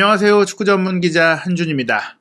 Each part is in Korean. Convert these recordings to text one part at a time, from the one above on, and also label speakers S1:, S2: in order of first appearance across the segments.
S1: 안녕하세요. 축구 전문 기자 한준입니다.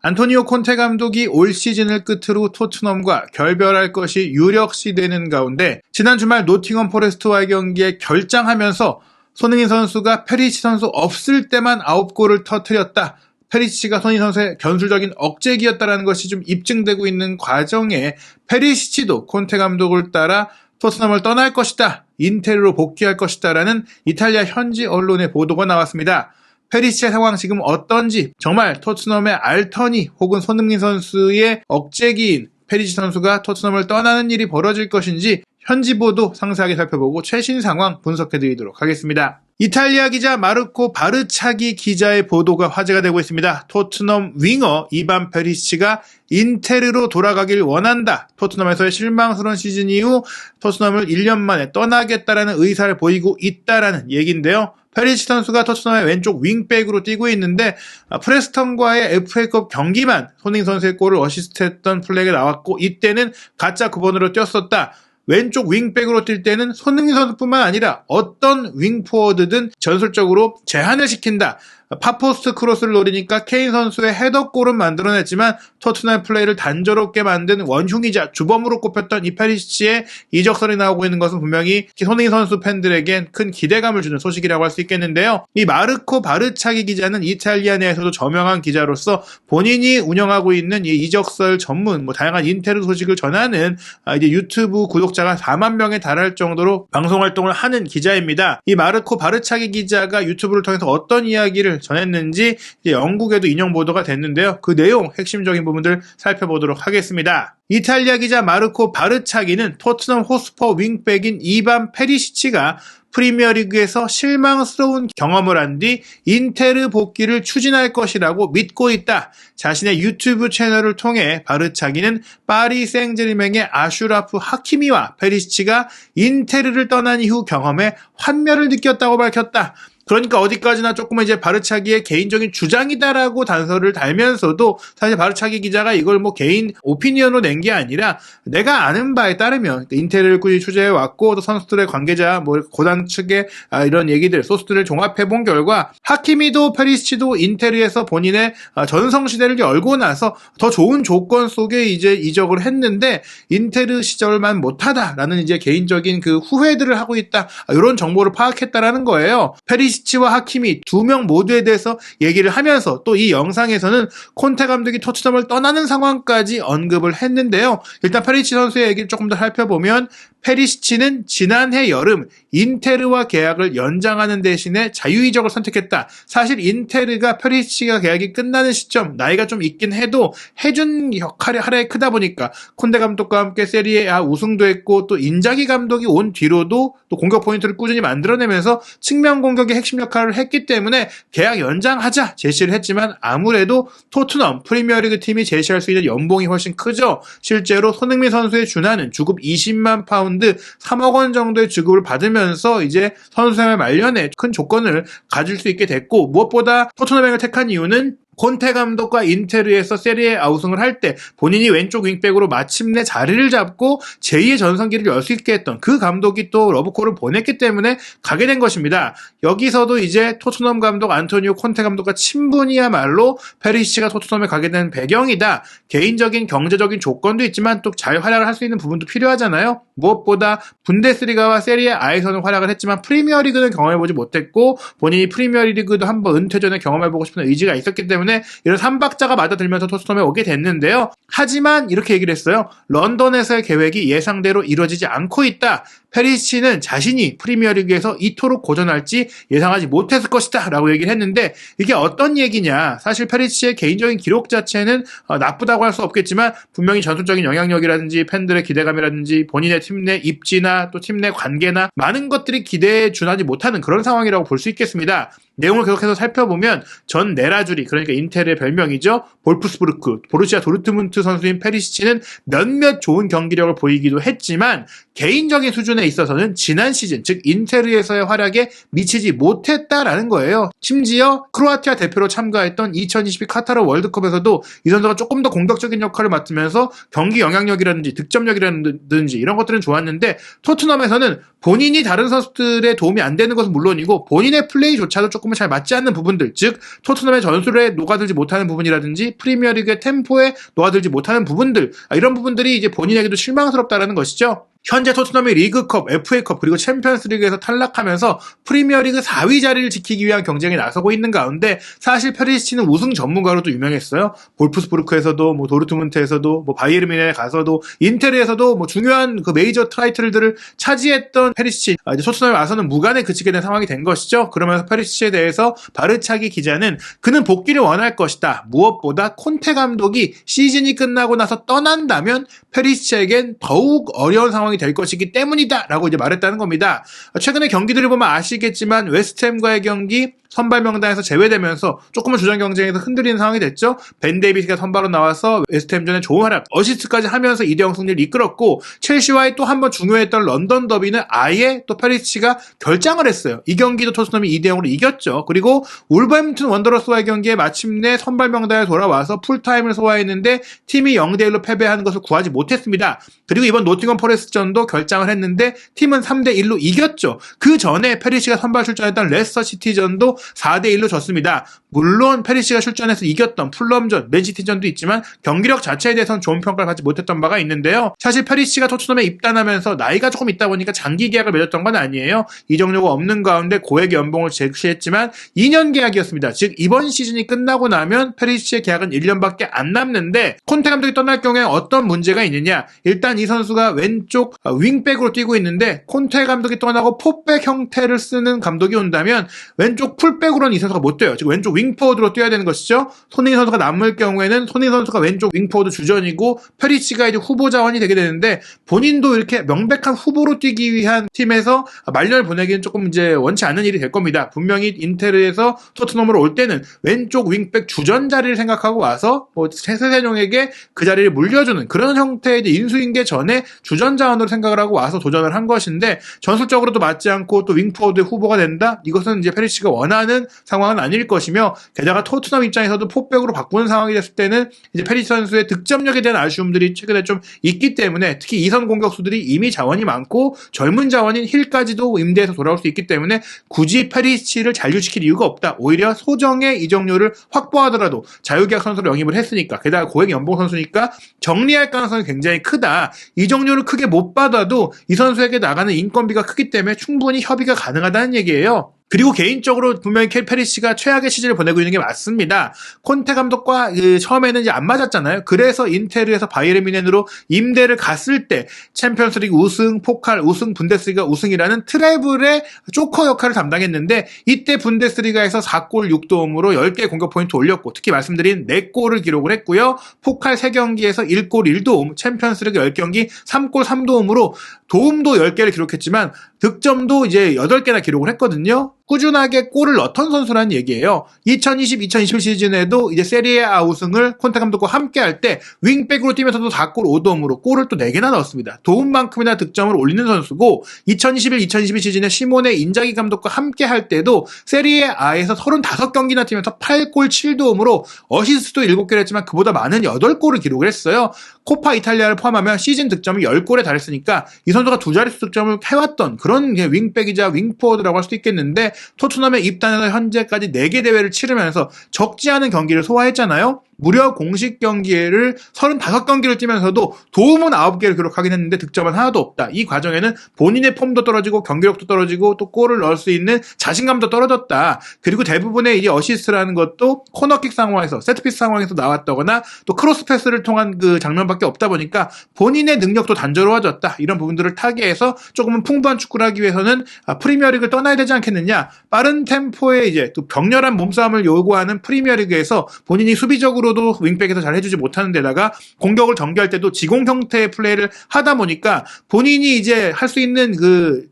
S1: 안토니오 콘테 감독이 올 시즌을 끝으로 토트넘과 결별할 것이 유력시 되는 가운데 지난 주말 노팅엄 포레스트와의 경기에 결장하면서 손흥민 선수가 페리치 선수 없을 때만 9골을 터뜨렸다. 페리시치가 손흥민 선수의 변술적인 억제기였다는 것이 좀 입증되고 있는 과정에 페리시치도 콘테 감독을 따라 토트넘을 떠날 것이다. 인텔로 복귀할 것이다라는 이탈리아 현지 언론의 보도가 나왔습니다. 페리시의 상황 지금 어떤지 정말 토트넘의 알터니 혹은 손흥민 선수의 억제기인 페리시 선수가 토트넘을 떠나는 일이 벌어질 것인지 현지 보도 상세하게 살펴보고 최신 상황 분석해 드리도록 하겠습니다. 이탈리아 기자 마르코 바르차기 기자의 보도가 화제가 되고 있습니다. 토트넘 윙어 이반 페리시가 인테르로 돌아가길 원한다. 토트넘에서의 실망스러운 시즌 이후 토트넘을 1년 만에 떠나겠다라는 의사를 보이고 있다라는 얘기인데요. 페리시 선수가 토트넘의 왼쪽 윙백으로 뛰고 있는데 아, 프레스턴과의 FA컵 경기만 손흥민 선수의 골을 어시스트했던 플레이가 나왔고 이때는 가짜 9번으로 뛰었었다. 왼쪽 윙백으로 뛸 때는 손흥민 선수뿐만 아니라 어떤 윙포워드든 전술적으로 제한을 시킨다. 파포스트 크로스를 노리니까 케인 선수의 헤더골은 만들어냈지만 토트넘 플레이를 단조롭게 만든 원흉이자 주범으로 꼽혔던 이페리시치의 이적설이 나오고 있는 것은 분명히 손흥민 선수 팬들에겐 큰 기대감을 주는 소식이라고 할 수 있겠는데요. 이 마르코 바르차기 기자는 이탈리아 내에서도 저명한 기자로서 본인이 운영하고 있는 이 이적설 전문 뭐 다양한 인테르 소식을 전하는 아, 이제 유튜브 구독자가 4만 명에 달할 정도로 방송 활동을 하는 기자입니다. 이 마르코 바르차기 기자가 유튜브를 통해서 어떤 이야기를 전했는지 영국에도 인용 보도가 됐는데요. 그 내용 핵심적인 부분들 살펴보도록 하겠습니다. 이탈리아 기자 마르코 바르차기는 토트넘 호스퍼 윙백인 이반 페리시치가 프리미어리그에서 실망스러운 경험을 한 뒤 인테르 복귀를 추진할 것이라고 믿고 있다. 자신의 유튜브 채널을 통해 바르차기는 파리 생제르맹의 아슈라프 하키미와 페리시치가 인테르를 떠난 이후 경험에 환멸을 느꼈다고 밝혔다. 그러니까 어디까지나 조금 이제 바르차기의 개인적인 주장이다라고 단서를 달면서도 사실 바르차기 기자가 이걸 뭐 개인 오피니언으로 낸 게 아니라 내가 아는 바에 따르면 인텔을 꾸준히 취재해 왔고 또 선수들의 관계자 뭐 고단 측의 아, 이런 얘기들 소스들을 종합해 본 결과 하키미도 페리시치도 인텔에서 본인의 아, 전성 시대를 열고 나서 더 좋은 조건 속에 이제 이적을 했는데 인테르 시절만 못하다라는 이제 개인적인 그 후회들을 하고 있다 이런 아, 정보를 파악했다라는 거예요. 페리시 페리시치와 하킴이 두 명 모두에 대해서 얘기를 하면서 또 이 영상에서는 콘테 감독이 토트넘을 떠나는 상황까지 언급을 했는데요. 일단 페리시 선수의 얘기를 조금 더 살펴보면 페리시치는 지난해 여름 인테르와 계약을 연장하는 대신에 자유이적을 선택했다. 사실 인테르가 페리시치가 계약이 끝나는 시점 나이가 좀 있긴 해도 해준 역할이 하나에 크다 보니까 콘데 감독과 함께 세리에 A 우승도 했고 또 인자기 감독이 온 뒤로도 또 공격 포인트를 꾸준히 만들어내면서 측면 공격의 핵심 역할을 했기 때문에 계약 연장하자 제시를 했지만 아무래도 토트넘 프리미어리그 팀이 제시할 수 있는 연봉이 훨씬 크죠. 실제로 손흥민 선수의 준하는 주급 20만 파운드 3억 원 정도의 지급을 받으면 서 이제 선수 생활 말년에 큰 조건을 가질 수 있게 됐고 무엇보다 토트넘을 택한 이유는 콘테 감독과 인테르에서 세리에 아우승을 할 때 본인이 왼쪽 윙백으로 마침내 자리를 잡고 제2의 전성기를 열 수 있게 했던 그 감독이 또 러브콜을 보냈기 때문에 가게 된 것입니다. 여기서도 이제 토트넘 감독 안토니오 콘테 감독과 친분이야말로 페리시가 토트넘에 가게 된 배경이다. 개인적인 경제적인 조건도 있지만 또 잘 활약을 할 수 있는 부분도 필요하잖아요. 무엇보다 분데스리가와 세리에 아에서는 활약을 했지만 프리미어리그는 경험해보지 못했고 본인이 프리미어리그도 한번 은퇴 전에 경험해보고 싶은 의지가 있었기 때문에 때문에 이런 삼박자가 맞아들면서 토트넘에 오게 됐는데요. 하지만 이렇게 얘기를 했어요. 런던에서의 계획이 예상대로 이루어지지 않고 있다. 페리시는 자신이 프리미어리그에서 이토록 고전할지 예상하지 못했을 것이다 라고 얘기를 했는데 이게 어떤 얘기냐 사실 페리시의 개인적인 기록 자체는 어, 나쁘다고 할 수 없겠지만 분명히 전술적인 영향력이라든지 팬들의 기대감이라든지 본인의 팀 내 입지나 또 팀 내 관계나 많은 것들이 기대에 준하지 못하는 그런 상황이라고 볼 수 있겠습니다. 내용을 계속해서 살펴보면 전 네라주리 그러니까 인텔의 별명이죠. 볼프스부르크 보르시아 도르트문트 선수인 페리시치는 몇몇 좋은 경기력을 보이기도 했지만 개인적인 수준의 부분에 있어서는 지난 시즌, 즉 인테르에서의 활약에 미치지 못했다라는 거예요. 심지어 크로아티아 대표로 참가했던 2022 카타르 월드컵에서도 이 선수가 조금 더 공격적인 역할을 맡으면서 경기 영향력이라든지 득점력이라든지 이런 것들은 좋았는데 토트넘에서는 본인이 다른 선수들의 도움이 안 되는 것은 물론이고 본인의 플레이조차도 조금은 잘 맞지 않는 부분들, 즉 토트넘의 전술에 녹아들지 못하는 부분이라든지 프리미어리그의 템포에 녹아들지 못하는 부분들 아, 이런 부분들이 이제 본인에게도 실망스럽다라는 것이죠. 현재 토트넘이 리그컵, FA컵 그리고 챔피언스리그에서 탈락하면서 프리미어리그 4위 자리를 지키기 위한 경쟁에 나서고 있는 가운데 사실 페리시치는 우승 전문가로도 유명했어요. 볼프스부르크에서도 뭐 도르트문트에서도 뭐 바이에르민에 가서도 인테르에서도 뭐 중요한 그 메이저 타이틀들을 차지했던 페리시치 아, 이제 토트넘에 와서는 무관에 그치게 된 상황이 된 것이죠. 그러면서 페리시치에 대해서 바르차기 기자는 그는 복귀를 원할 것이다. 무엇보다 콘테 감독이 시즌이 끝나고 나서 떠난다면 페리시치에겐 더욱 어려운 상황 이 될 것이기 때문이다. 라고 이제 말했다는 겁니다. 최근에 경기들을 보면 아시겠지만 웨스트햄과의 경기 선발 명단에서 제외되면서 조금은 주전 경쟁에서 흔들리는 상황이 됐죠. 벤 데이비스가 선발로 나와서 웨스트햄전에 좋은 활약, 어시스트까지 하면서 2대0 승리를 이끌었고 첼시와의 또 한 번 중요했던 런던 더비는 아예 또 페리치가 결장을 했어요. 이 경기도 토트넘이 2대0으로 이겼죠. 그리고 울버햄튼 원더러스와의 경기에 마침내 선발 명단에 돌아와서 풀타임을 소화했는데 팀이 0대1로 패배하는 것을 구하지 못했습니다. 그리고 이번 노팅엄 포레스트전도 결장을 했는데 팀은 3대1로 이겼죠. 그 전에 페리시가 선발 출전했던 레스터 시티전도 4대 1로 졌습니다. 물론 페리시가 출전해서 이겼던 풀럼전, 맨시티전도 있지만 경기력 자체에 대해서는 좋은 평가를 받지 못했던 바가 있는데요. 사실 페리시가 토트넘에 입단하면서 나이가 조금 있다 보니까 장기 계약을 맺었던 건 아니에요. 이적료가 없는 가운데 고액 연봉을 제시했지만 2년 계약이었습니다. 즉 이번 시즌이 끝나고 나면 페리시의 계약은 1년밖에 안 남는데 콘테 감독이 떠날 경우에 어떤 문제가 있느냐? 일단 이 선수가 왼쪽 윙백으로 뛰고 있는데 콘테 감독이 떠나고 포백 형태를 쓰는 감독이 온다면 왼쪽 풀 백으로는 이 선수가 못 뛰어요. 즉 왼쪽 윙포워드로 뛰어야 되는 것이죠. 손흥민 선수가 남을 경우에는 손흥민 선수가 왼쪽 윙포워드 주전이고 페리치가 이제 후보 자원이 되게 되는데 본인도 이렇게 명백한 후보로 뛰기 위한 팀에서 말년을 보내기는 조금 이제 원치 않은 일이 될 겁니다. 분명히 인테르에서 토트넘으로 올 때는 왼쪽 윙백 주전 자리를 생각하고 와서 뭐 세세종에게 그 자리를 물려주는 그런 형태의 인수인계 전에 주전 자원으로 생각을 하고 와서 도전을 한 것인데 전술적으로도 맞지 않고 또 윙포워드 후보가 된다? 이것은 이제 페리치가 원하는 상황은 아닐 것이며 게다가 토트넘 입장에서도 포백으로 바꾸는 상황이 됐을 때는 이제 페리치 선수의 득점력에 대한 아쉬움들이 최근에 좀 있기 때문에 특히 이선 공격수들이 이미 자원이 많고 젊은 자원인 힐까지도 임대해서 돌아올 수 있기 때문에 굳이 페리치를 잔류시킬 이유가 없다. 오히려 소정의 이적료를 확보하더라도 자유계약 선수로 영입을 했으니까 게다가 고액 연봉 선수니까 정리할 가능성이 굉장히 크다. 이적료를 크게 못 받아도 이 선수에게 나가는 인건비가 크기 때문에 충분히 협의가 가능하다는 얘기예요. 그리고 개인적으로 분명히 켈 페리시가 최악의 시즌을 보내고 있는 게 맞습니다. 콘테 감독과 그 처음에는 이제 안 맞았잖아요. 그래서 인테르에서 바이에른 뮌헨으로 임대를 갔을 때 챔피언스리그 우승, 포칼 우승, 분데스리가 우승이라는 트래블의 조커 역할을 담당했는데 이때 분데스리가에서 4골 6도움으로 10개 공격 포인트 올렸고 특히 말씀드린 4골을 기록을 했고요. 포칼 3경기에서 1골 1도움, 챔피언스리그 10경기 3골 3도움으로 도움도 10개를 기록했지만 득점도 이제 8개나 기록을 했거든요. 꾸준하게 골을 넣던 선수라는 얘기예요. 2020-2021 시즌에도 이제 세리에 A 우승을 콘테 감독과 함께 할 때 윙백으로 뛰면서도 4골 5도움으로 골을 또 4개나 넣었습니다. 도움만큼이나 득점을 올리는 선수고 2021-2022 시즌에 시모네 인자기 감독과 함께 할 때도 세리에 A에서 35경기나 뛰면서 8골 7도움으로 어시스트도 7개를 했지만 그보다 많은 8골을 기록을 했어요. 코파 이탈리아를 포함하면 시즌 득점이 10골에 달했으니까 이 선수가 두 자릿수 득점을 해왔던 그런 윙백이자 윙포워드라고 할 수도 있겠는데 토트넘에 입단해서 현재까지 4개 대회를 치르면서 적지 않은 경기를 소화했잖아요. 무려 공식 경기를 35경기를 뛰면서도 도움은 9개를 기록하긴 했는데 득점은 하나도 없다. 이 과정에는 본인의 폼도 떨어지고 경기력도 떨어지고 또 골을 넣을 수 있는 자신감도 떨어졌다. 그리고 대부분의 이제 어시스트라는 것도 코너킥 상황에서 세트피스 상황에서 나왔다거나 또 크로스 패스를 통한 그 장면밖에 없다 보니까 본인의 능력도 단조로워졌다. 이런 부분들을 타개해서 조금은 풍부한 축구를 하기 위해서는 아, 프리미어리그를 떠나야 되지 않겠느냐. 빠른 템포의 이제 또 격렬한 몸싸움을 요구하는 프리미어리그에서 본인이 수비적으로 수비도 윙백에서 잘 해주지 못하는 데다가 공격을 전개할 때도 지공 형태의 플레이를 하다 보니까 본인이 이제 할 수 있는 그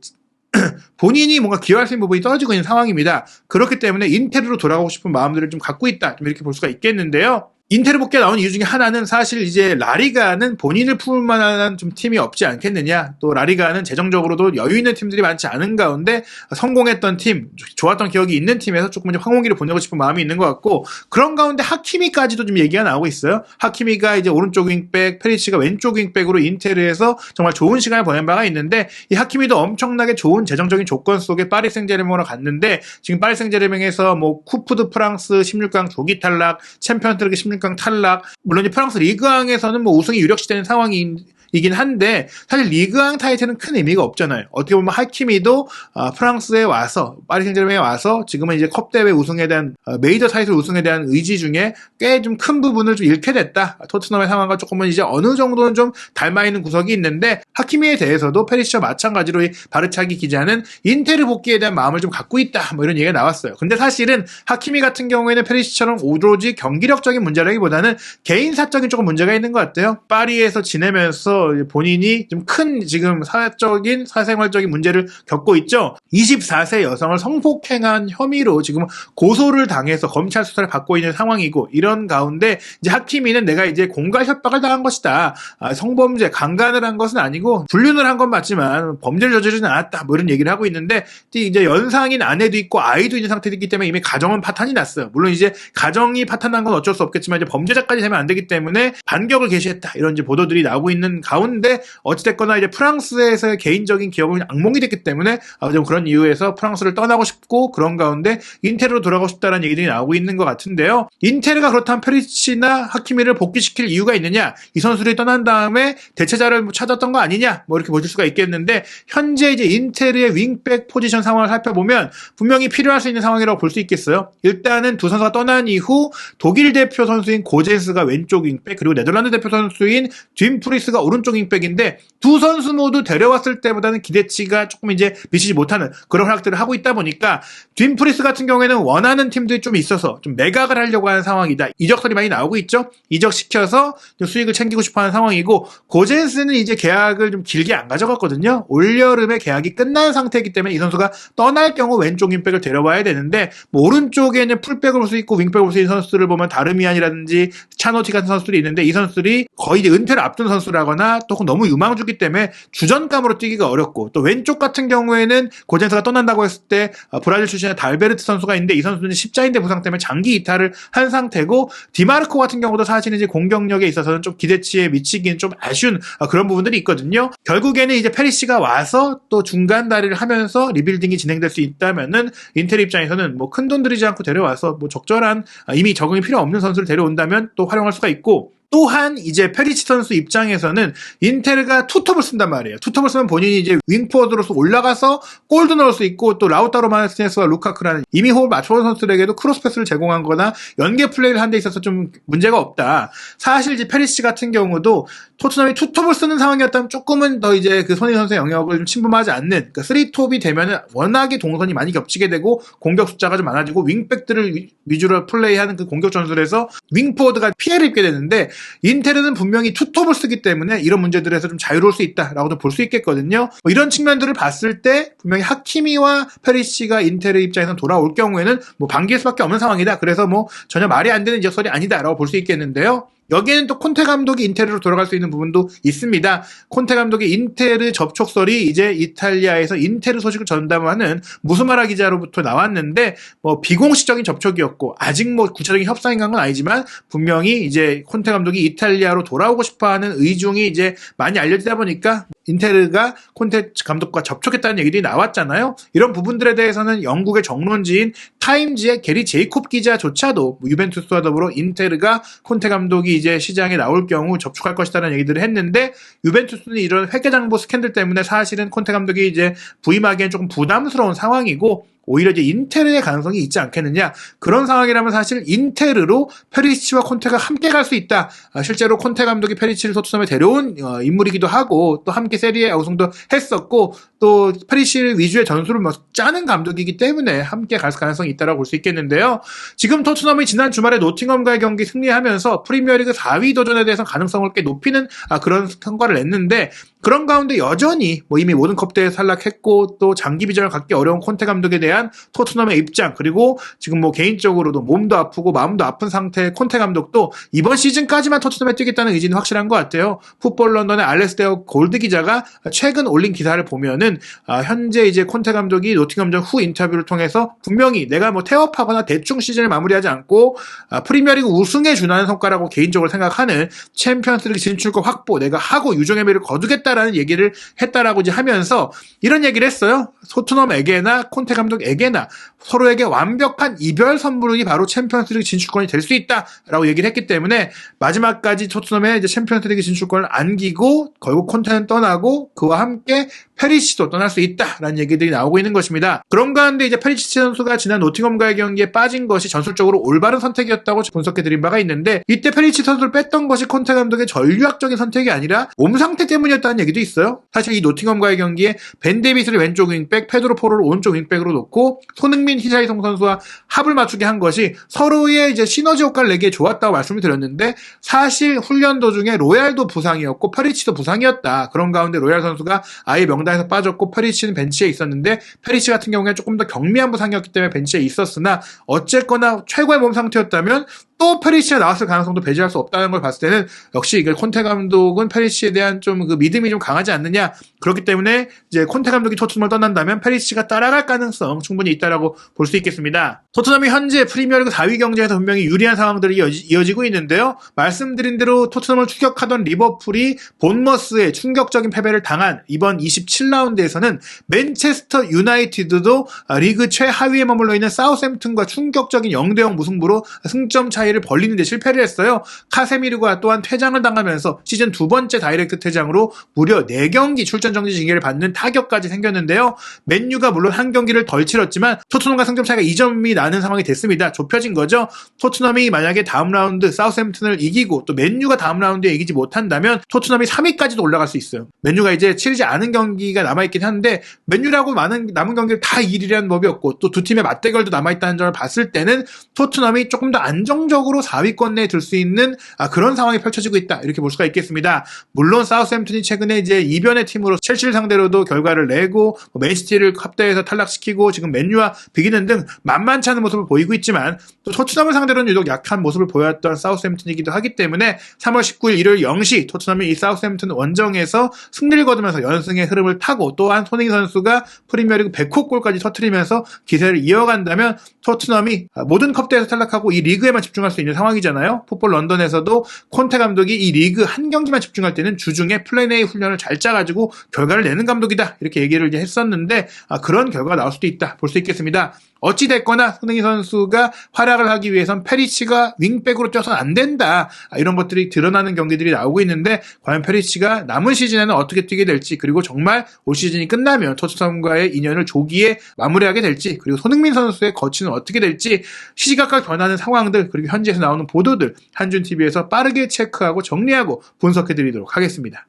S1: 본인이 뭔가 기여할 수 있는 부분이 떨어지고 있는 상황입니다. 그렇기 때문에 인테르로 돌아가고 싶은 마음들을 좀 갖고 있다. 좀 이렇게 볼 수가 있겠는데요. 인테르 복귀가 나온 이유 중에 하나는 사실 이제 라리가는 본인을 품을 만한 좀 팀이 없지 않겠느냐. 또 라리가는 재정적으로도 여유 있는 팀들이 많지 않은 가운데 성공했던 팀, 좋았던 기억이 있는 팀에서 조금 이제 황홍기를 보내고 싶은 마음이 있는 것 같고 그런 가운데 하키미까지도 좀 얘기가 나오고 있어요. 하키미가 이제 오른쪽 윙백, 페리치가 왼쪽 윙백으로 인테르에서 정말 좋은 시간을 보낸 바가 있는데 이 하키미도 엄청나게 좋은 재정적인 조건 속에 파리 생제르맹으로 갔는데 지금 파리 생제르맹에서 뭐 쿠프드 프랑스 16강 조기 탈락, 챔피언스 리그 16강 탈락. 물론 이 프랑스 리그왕에서는 뭐 우승이 유력시되는 상황이 이긴 한데 사실 리그왕 타이틀은 큰 의미가 없잖아요. 어떻게 보면 하키미도 어, 프랑스에 와서 파리 생제르맹에 와서 지금은 이제 컵 대회 우승에 대한 어, 메이저 타이틀 우승에 대한 의지 중에 꽤 좀 큰 부분을 좀 잃게 됐다. 토트넘의 상황과 조금은 이제 어느 정도는 좀 닮아 있는 구석이 있는데 하키미에 대해서도 페리시와 마찬가지로 이 바르차기 기자는 인테르 복귀에 대한 마음을 좀 갖고 있다. 뭐 이런 얘기가 나왔어요. 근데 사실은 하키미 같은 경우에는 페리시처럼 오로지 경기력적인 문제라기보다는 개인 사적인 조금 문제가 있는 것 같아요. 파리에서 지내면서 본인이 좀 큰 지금 사적인 사생활적인 문제를 겪고 있죠. 24세 여성을 성폭행한 혐의로 지금 고소를 당해서 검찰 수사를 받고 있는 상황이고 이런 가운데 이제 하키미는 내가 이제 공갈 협박을 당한 것이다. 아, 성범죄 강간을 한 것은 아니고 불륜을 한 건 맞지만 범죄를 저지르진 않았다. 뭐 이런 얘기를 하고 있는데 이제 연상인 아내도 있고 아이도 있는 상태이기 때문에 이미 가정은 파탄이 났어요. 물론 이제 가정이 파탄난 건 어쩔 수 없겠지만 이제 범죄자까지 되면 안 되기 때문에 반격을 개시했다. 이런 이제 보도들이 나오고 있는 가운데 어찌됐거나 이제 프랑스에서의 개인적인 기억은 악몽이 됐기 때문에 아, 좀 그런 이유에서 프랑스를 떠나고 싶고 그런 가운데 인테르로 돌아가고 싶다는 얘기들이 나오고 있는 것 같은데요. 인테르가 그렇다면 페리치나 하키미를 복귀시킬 이유가 있느냐? 이 선수들이 떠난 다음에 대체자를 뭐 찾았던 거 아니냐? 뭐 이렇게 보실 수가 있겠는데 현재 이제 인테르의 윙백 포지션 상황을 살펴보면 분명히 필요할 수 있는 상황이라고 볼 수 있겠어요. 일단은 두 선수가 떠난 이후 독일 대표 선수인 고제스가 왼쪽 윙백 그리고 네덜란드 대표 선수인 뒷프리스가 오른 쪽 윙백인데 두 선수 모두 데려왔을 때보다는 기대치가 조금 이제 미치지 못하는 그런 활약들을 하고 있다 보니까 뒷프리스 같은 경우에는 원하는 팀들이 좀 있어서 좀 매각을 하려고 하는 상황이다. 이적설이 많이 나오고 있죠. 이적시켜서 수익을 챙기고 싶어하는 상황이고 고제스는 이제 계약을 좀 길게 안 가져갔거든요. 올여름에 계약이 끝난 상태이기 때문에 이 선수가 떠날 경우 왼쪽 윙백을 데려와야 되는데 뭐 오른쪽에는 풀백을 볼 수 있고 윙백을 볼 수 있는 선수들을 보면 다르미안이라든지 차노티 같은 선수들이 있는데 이 선수들이 거의 이제 은퇴를 앞둔 선수라거나 또 너무 유망주기 때문에 주전감으로 뛰기가 어렵고 또 왼쪽 같은 경우에는 고젠스가 떠난다고 했을 때 어, 브라질 출신의 달베르트 선수가 있는데 이 선수는 십자인대 부상 때문에 장기 이탈을 한 상태고 디마르코 같은 경우도 사실은 이제 공격력에 있어서는 좀 기대치에 미치기는 좀 아쉬운 어, 그런 부분들이 있거든요. 결국에는 이제 페리시가 와서 또 중간 다리를 하면서 리빌딩이 진행될 수 있다면은 인텔 입장에서는 뭐 큰 돈 들이지 않고 데려와서 뭐 적절한 아, 이미 적응이 필요 없는 선수를 데려온다면 또 활용할 수가 있고 또한 이제 페리치 선수 입장에서는 인테르가 투톱을 쓴단 말이에요. 투톱을 쓰면 본인이 이제 윙포워드로서 올라가서 골도 넣을 수 있고 또 라우타로 마르티네스와 루카크라는 이미 호흡을 맞춰온 선수들에게도 크로스패스를 제공한 거나 연계 플레이를 한 데 있어서 좀 문제가 없다. 사실 이제 페리치 같은 경우도 토트넘이 투톱을 쓰는 상황이었다면 조금은 더 이제 그 손희 선수의 영역을 좀 침범하지 않는 그러니까 3톱이 되면은 워낙에 동선이 많이 겹치게 되고 공격 숫자가 좀 많아지고 윙백들을 위주로 플레이하는 그 공격 전술에서 윙포워드가 피해를 입게 되는데 인텔은 분명히 투톱을 쓰기 때문에 이런 문제들에서 좀 자유로울 수 있다라고도 볼 수 있겠거든요. 뭐 이런 측면들을 봤을 때 분명히 하키미와 페리시가 인텔의 입장에서 돌아올 경우에는 뭐 반기일 수밖에 없는 상황이다. 그래서 뭐 전혀 말이 안 되는 지적설이 아니다라고 볼 수 있겠는데요. 여기에는 또 콘테 감독이 인테르로 돌아갈 수 있는 부분도 있습니다. 콘테 감독이 인테르 접촉설이 이제 이탈리아에서 인테르 소식을 전담하는 무스마라 기자로부터 나왔는데 뭐 비공식적인 접촉이었고 아직 뭐 구체적인 협상이 간건 아니지만 분명히 이제 콘테 감독이 이탈리아로 돌아오고 싶어하는 의중이 이제 많이 알려지다 보니까 인테르가 콘테 감독과 접촉했다는 얘기들이 나왔잖아요. 이런 부분들에 대해서는 영국의 정론지인 타임즈의 게리 제이콥 기자조차도 유벤투스와 더불어 인테르가 콘테 감독이 이제 시장에 나올 경우 접촉할 것이다라는 얘기들을 했는데 유벤투스는 이런 회계장부 스캔들 때문에 사실은 콘테 감독이 이제 부임하기엔 조금 부담스러운 상황이고 오히려 이제 인테르의 가능성이 있지 않겠느냐 그런 상황이라면 사실 인테르로 페리치와 콘테가 함께 갈 수 있다. 아, 실제로 콘테 감독이 페리치를 토트넘에 데려온 어, 인물이기도 하고 또 함께 세리에 우승도 했었고 또 페리치 위주의 전술을 뭐 짜는 감독이기 때문에 함께 갈 가능성이 있다고 볼 수 있겠는데요. 지금 토트넘이 지난 주말에 노팅엄과의 경기 승리하면서 프리미어리그 4위 도전에 대해서 가능성을 꽤 높이는 아, 그런 성과를 냈는데 그런 가운데 여전히 뭐 이미 모든 컵대에 탈락했고 또 장기 비전을 갖기 어려운 콘테 감독에 대한 토트넘의 입장 그리고 지금 뭐 개인적으로도 몸도 아프고 마음도 아픈 상태의 콘테 감독도 이번 시즌까지만 토트넘에 뛰겠다는 의지는 확실한 것 같아요. 풋볼 런던의 알레스데어 골드 기자가 최근 올린 기사를 보면은 아, 현재 이제 콘테 감독이 노팅엄전 후 인터뷰를 통해서 분명히 내가 뭐 태업하거나 대충 시즌을 마무리하지 않고 아, 프리미어리그 우승에 준하는 성과라고 개인적으로 생각하는 챔피언스리그 진출권 확보 내가 하고 유종의 미를 거두겠다 라는 얘기를 했다라고 이제 하면서 이런 얘기를 했어요. 토트넘에게나 콘테 감독에게나 서로에게 완벽한 이별 선물이 바로 챔피언스리그 진출권이 될 수 있다라고 얘기를 했기 때문에 마지막까지 토트넘의 이제 챔피언스리그 진출권을 안기고 결국 콘테는 떠나고 그와 함께 페리시도 떠날 수 있다라는 얘기들이 나오고 있는 것입니다. 그런 가운데 이제 페리시치 선수가 지난 노팅엄과의 경기에 빠진 것이 전술적으로 올바른 선택이었다고 분석해드린 바가 있는데 이때 페리시 선수를 뺐던 것이 콘테 감독의 전략적인 선택이 아니라 몸 상태 때문이었다는 얘기도 있어요. 사실 이 노팅엄과의 경기에 벤 데이비스를 왼쪽 윙백, 페드로 포로를 오른쪽 윙백으로 놓고 손흥민, 히사이성 선수와 합을 맞추게 한 것이 서로의 이제 시너지 효과를 내기에 좋았다고 말씀을 드렸는데 사실 훈련 도중에 로얄도 부상이었고 페리치도 부상이었다. 그런 가운데 로얄 선수가 아예 명단 에서 빠졌고 페리치는 벤치에 있었는데 페리치 같은 경우에는 조금 더 경미한 부상이었기 때문에 벤치에 있었으나 어쨌거나 최고의 몸 상태였다면 또 페리치가 나왔을 가능성도 배제할 수 없다는 걸 봤을 때는 역시 이게 콘테 감독은 페리치에 대한 좀 그 믿음이 좀 강하지 않느냐 그렇기 때문에 이제 콘테 감독이 토트넘을 떠난다면 페리치가 따라갈 가능성 충분히 있다라고 볼 수 있겠습니다. 토트넘이 현재 프리미어리그 4위 경쟁에서 분명히 유리한 상황들이 이어지- 이어지고 있는데요. 말씀드린 대로 토트넘을 추격하던 리버풀이 본머스에 충격적인 패배를 당한 이번 27라운드에서는 맨체스터 유나이티드도 리그 최하위에 머물러 있는 사우샘튼과 충격적인 0대0 무승부로 승점 차이 를 벌리는 데 실패를 했어요. 카세미르가 또한 퇴장을 당하면서 시즌 두 번째 다이렉트 퇴장으로 무려 4경기 출전 정지 징계를 받는 타격까지 생겼는데요. 맨유가 물론 한 경기를 덜 치렀지만 토트넘과 승점 차이가 2점이 나는 상황이 됐습니다. 좁혀진 거죠. 토트넘이 만약에 다음 라운드 사우샘튼을 이기고 또 맨유가 다음 라운드에 이기지 못한다면 토트넘이 3위까지도 올라갈 수 있어요. 맨유가 이제 치르지 않은 경기가 남아있긴 한데 맨유라고 많은 남은 경기를 다 이기려는 법이 없고 또 두 팀의 맞대결도 남아있다는 점을 봤을 때는 토트넘이 조금 더 안정적 으로 4위권 내에 들 수 있는 아, 그런 상황이 펼쳐지고 있다 이렇게 볼 수가 있겠습니다. 물론 사우스햄튼이 최근에 이제 이변의 팀으로 첼시를 상대로도 결과를 내고 뭐 맨시티를 합대해서 탈락시키고 지금 맨유와 비기는 등 만만치 않은 모습을 보이고 있지만 또 토트넘을 상대로는 유독 약한 모습을 보였던 사우스햄튼이기도 하기 때문에 3월 19일 일요일 0시 토트넘이 이 사우스햄튼 원정에서 승리를 거두면서 연승의 흐름을 타고 또한 손흥민 선수가 프리미어리그 100호 골까지 터트리면서 기세를 이어간다면 토트넘이 모든 컵대에서 탈락하고 이 리그에만 집중할 수 있는 상황이잖아요. 풋볼 런던에서도 콘테 감독이 이 리그 한 경기만 집중할 때는 주중에 플랜 A 훈련을 잘 짜가지고 결과를 내는 감독이다 이렇게 얘기를 이제 했었는데 아, 그런 결과가 나올 수도 있다 볼 수 있겠습니다. 어찌됐거나 손흥민 선수가 활약을 하기 위해선 페리치가 윙백으로 뛰어서는 안 된다. 아, 이런 것들이 드러나는 경기들이 나오고 있는데 과연 페리치가 남은 시즌에는 어떻게 뛰게 될지 그리고 정말 올 시즌이 끝나면 토트넘과의 인연을 조기에 마무리하게 될지 그리고 손흥민 선수의 거치는 어떻게 될지 시시각각 변하는 상황들 그리고 현지에서 나오는 보도들 한준TV에서 빠르게 체크하고 정리하고 분석해드리도록 하겠습니다.